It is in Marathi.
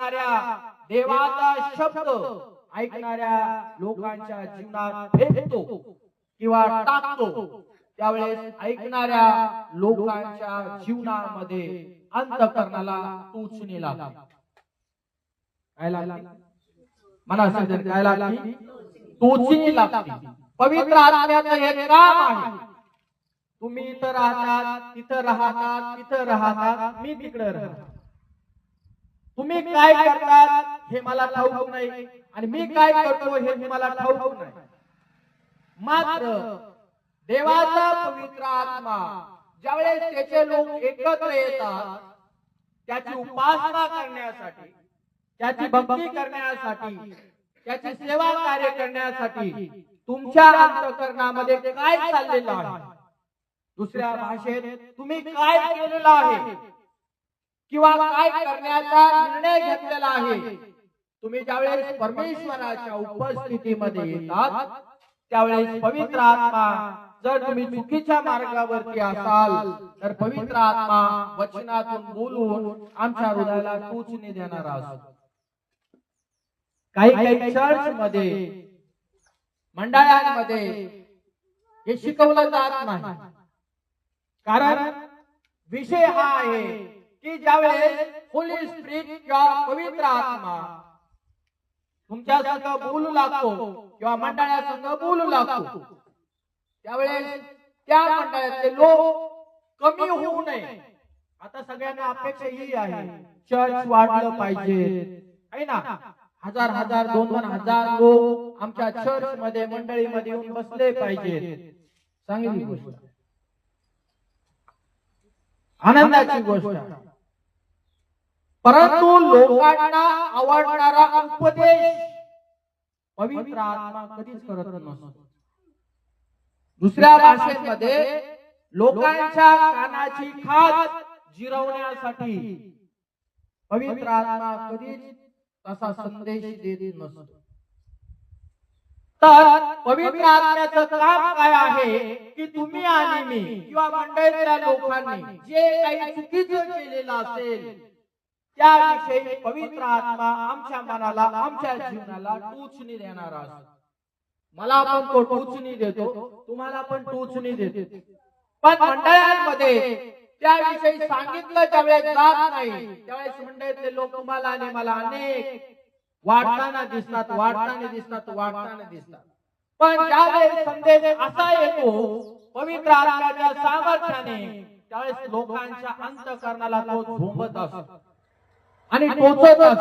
ऐकणाऱ्या देवाचा शब्द ऐकणाऱ्या लोकांच्या जीवनात फेकतो किंवा टाकतो. त्यावेळेस ऐकणाऱ्या लोकांच्या जीवनामध्ये अंतकरणाला टोचणी लागते काय मला टोचणी लागते पवित्र आत्म्याचं हे काम आहे. तुम्ही इथं राहतात तिथं राहतात तिथं राहतात. मी तिकडे राहतात तुम्ही काय करतात हे मला ठाऊक नाही. आणि मी काय करतो हे मला ठाऊक नाही. मात्र देवाचा पवित्र आत्मा ज्यावेळेस त्याचे लोक एकत्र येतात त्याची उपासना करण्यासाठी त्याची भक्ती करण्यासाठी त्याची सेवा कार्य करण्यासाठी तुमच्या अंतकरणामध्ये काय चाललेलं आहे? दुसऱ्या भाषेत तुम्ही काय केलेलं आहे? किंवा काय करण्याचा निर्णय घेतलेला आहे? तुम्ही ज्यावेळेस परमेश्वराच्या उपस्थितीमध्ये येतात त्यावेळेस पवित्र आत्मा जर तुम्ही चुकीच्या मार्गावरती असाल तर पवित्र आत्मा वचनातून बोलून आमच्या हृदयाला टोचणी देणारा असतो काही काही चर्च मध्ये मंडळांमध्ये हे शिकवलं जात नाही. कारण विषय हा आहे की ज्यावेळेस होली स्प्रिट किंवा पवित्र आत्मा तुमच्या संग बोलू लागतो किंवा मंडळा संग बोलू लागतो त्यावेळेस त्या मंडळातले लोक कमी होऊ नये. आता सगळ्यांना अपेक्षा ही आहे. चर्च वाढलं पाहिजे. आहे ना? हजार हजार दोन दोन हजार लोक आमच्या चर्च मध्ये मंडळीमध्ये येऊन बसले पाहिजेत. चांगली गोष्ट. आनंदाची गोष्ट. परंतु लोकांना आवडणारा उपदेश पवित्र आत्मा कधीच करत नसतो. दुसऱ्या भाषेमध्ये लोकांच्या कानाची खात जिरवण्यासाठी पवित्र आत्मा कधीच तसा संदेश देत नसतो. तर पवित्र आत्म्याचं काम काय आहे की तुम्ही आणि मी किंवा मंडळीतल्या लोकांनी जे काही चुकीचं केलेलं असेल त्याविषयी पवित्र आत्मा आमच्या मनाला आमच्या जीवनाला टोचणी देणारा असतो मला पण तो टोचणी देतो तुम्हाला पण टोचणी देतो. पण मंडळांमध्ये त्याविषयी सांगितलं त्यावेळेस जात नाही. त्यावेळेस मंडळातले लोक तुम्हाला आणि मला अनेक वाढताना दिसतात वाढताना दिसतात वाढताना दिसतात. पण ज्यावेळेस संदेश असा येतो पवित्र आत्म्याच्या सामर्थ्याने त्यावेळेस लोकांच्या अंतकरणाला तो झोंबत असतो. आणि टोचत असतो